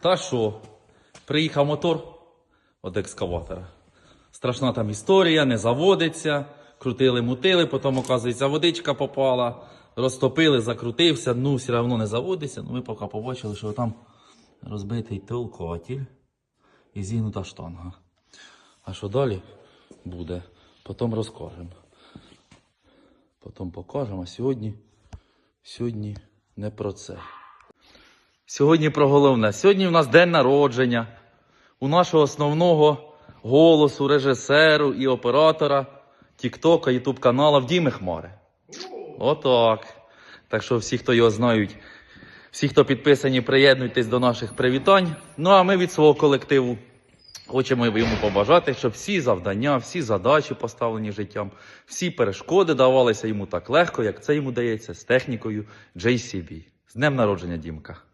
Та що? Приїхав мотор від екскаватора. Страшна там історія, не заводиться. Крутили, мутили, потім, оказується, водичка попала, розтопили, закрутився, ну все одно не заводиться. Ну, ми поки побачили, що там розбитий толкатель і зігнута штанга. А що далі буде? Потім розкажемо. Потім покажемо, а сьогодні, сьогодні не про це. Сьогодні про головне. Сьогодні у нас день народження у нашого основного голосу, режисеру і оператора Тіктока, Ютуб каналу Діми Хмари. Отак. Так що всі, хто його знають, всі, хто підписані, приєднуйтесь до наших привітань. Ну а ми від свого колективу хочемо йому побажати, щоб всі завдання, всі задачі, поставлені життям, всі перешкоди давалися йому так легко, як це йому дається з технікою JCB. З днем народження, Дімка!